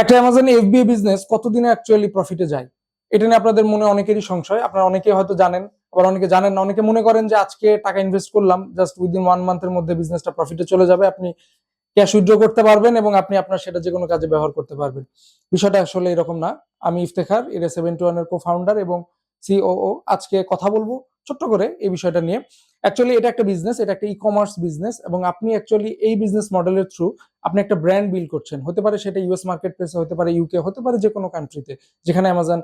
একটা Amazon F FBA business কতদিনে actually প্রফিটে যায়? এটা নিয়ে আপনাদের মনে অনেকেরই সংশয়। আপনারা অনেকে হয়তো জানেন, আবার অনেকে জানেন না, অনেকে মনে করেন যে আজকে টাকা ইনভেস্ট করলাম জাস্ট উইদিন ওয়ান মান্থের মধ্যে বিজনেসটা প্রফিটে চলে যাবে। আপনি ক্যাশ উইথড্র করতে পারবেন এবং আপনি আপনার সেটা যে কোনো কাজে ব্যবহার করতে পারবেন। বিষয়টা আসলে এরকম না। আমি ইফতেখার, এর সেভেন্টি ওয়ানের কো ফাউন্ডার এবং সিওও আজকে কথা বলব ছোট্ট করে এই বিষয়টা নিয়ে। অ্যাকচুয়ালি এটা একটা বিজনেস এটা একটা ই কমার্স বিজনেস এবং আপনি অ্যাকচুয়ালি এই বিজনেস মডেলের থ্রু আপনি একটা ব্র্যান্ড বিল্ড করছেন। হতে পারে সেটা ইউএস মার্কেট প্লেসে হতে পারে ইউকে হতে পারে যে কোনো কান্ট্রিতে যেখানে অ্যামাজন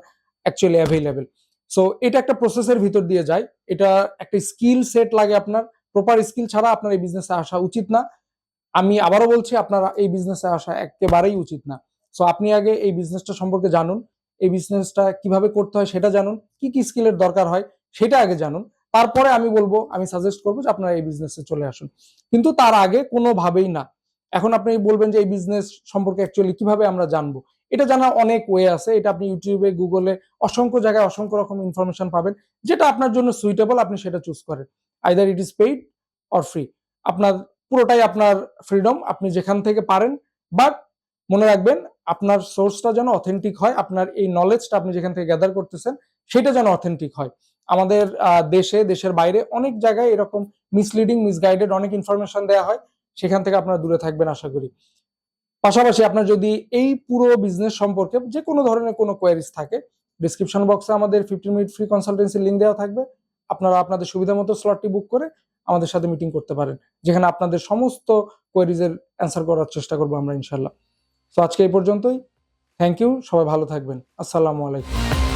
অ্যাকচুয়ালি অ্যাভেলেবেল সো এটা একটা প্রসেসের ভিতর দিয়ে যায়। এটা একটা স্কিল সেট লাগে আপনার। প্রপার স্কিল ছাড়া আপনার এই বিজনেসে আসা উচিত না। আমি আবারও বলছি, আপনার এই বিজনেসে আসা একেবারেই উচিত না। সো আপনি আগে এই বিজনেসটা সম্পর্কে জানুন। এই বিজনেসটা কীভাবে করতে হয় সেটা জানুন। কি কি স্কিলের দরকার হয় সেটা আগে জানুন। তারপরে আমি বলব, আমি সাজেস্ট করব যে আপনারা এই বিজনেসে চলে আসুন। কিন্তু তার আগে কোনোভাবেই না। এখন আপনি বলবেন যে এই বিজনেস সম্পর্কে অ্যাকচুয়ালি কীভাবে আমরা জানব? এটা জানার অনেক ওয়ে আছে। এটা আপনি ইউটিউবে গুগলে অসংখ্য জায়গায় অসংখ্য রকম ইনফরমেশন পাবেন, যেটা আপনার জন্য সুইটেবল আপনি সেটা চুজ করেন। Either it is paid or free আপনার, পুরোটাই আপনার ফ্রিডম আপনি যেখান থেকে পারেন। বাট মনে রাখবেন, আপনার সোর্সটা যেন অথেন্টিক হয়, আপনার এই নলেজটা আপনি যেখান থেকে গ্যাদার করতেছেন, সেটা যেন অথেন্টিক হয়। আমাদের দেশে, দেশের বাইরে অনেক জায়গায় এরকম মিসলিডিং মিসগাইডেড অনেক ইনফরমেশন দেওয়া হয়। সেখান থেকে আপনারা দূরে থাকবেন, আশা করি। পাশাপাশি আপনার যদি এই পুরো বিজনেস সম্পর্কে যে কোনো ধরনের কোনো কোয়ারিজ থাকে ডিসক্রিপশন বক্সে আমাদের fifteen minute free consultancy link দেওয়া থাকবে। আপনারা আপনাদের সুবিধা মতো স্লটটি বুক করে আমাদের সাথে মিটিং করতে পারেন। যেখানে আপনাদের সমস্ত কোয়ারিজের অ্যান্সার করার চেষ্টা করব আমরা ইনশাল্লাহ তো আজকে এই পর্যন্তই। থ্যাংক ইউ সবাই ভালো থাকবেন। আসসালামু আলাইকুম।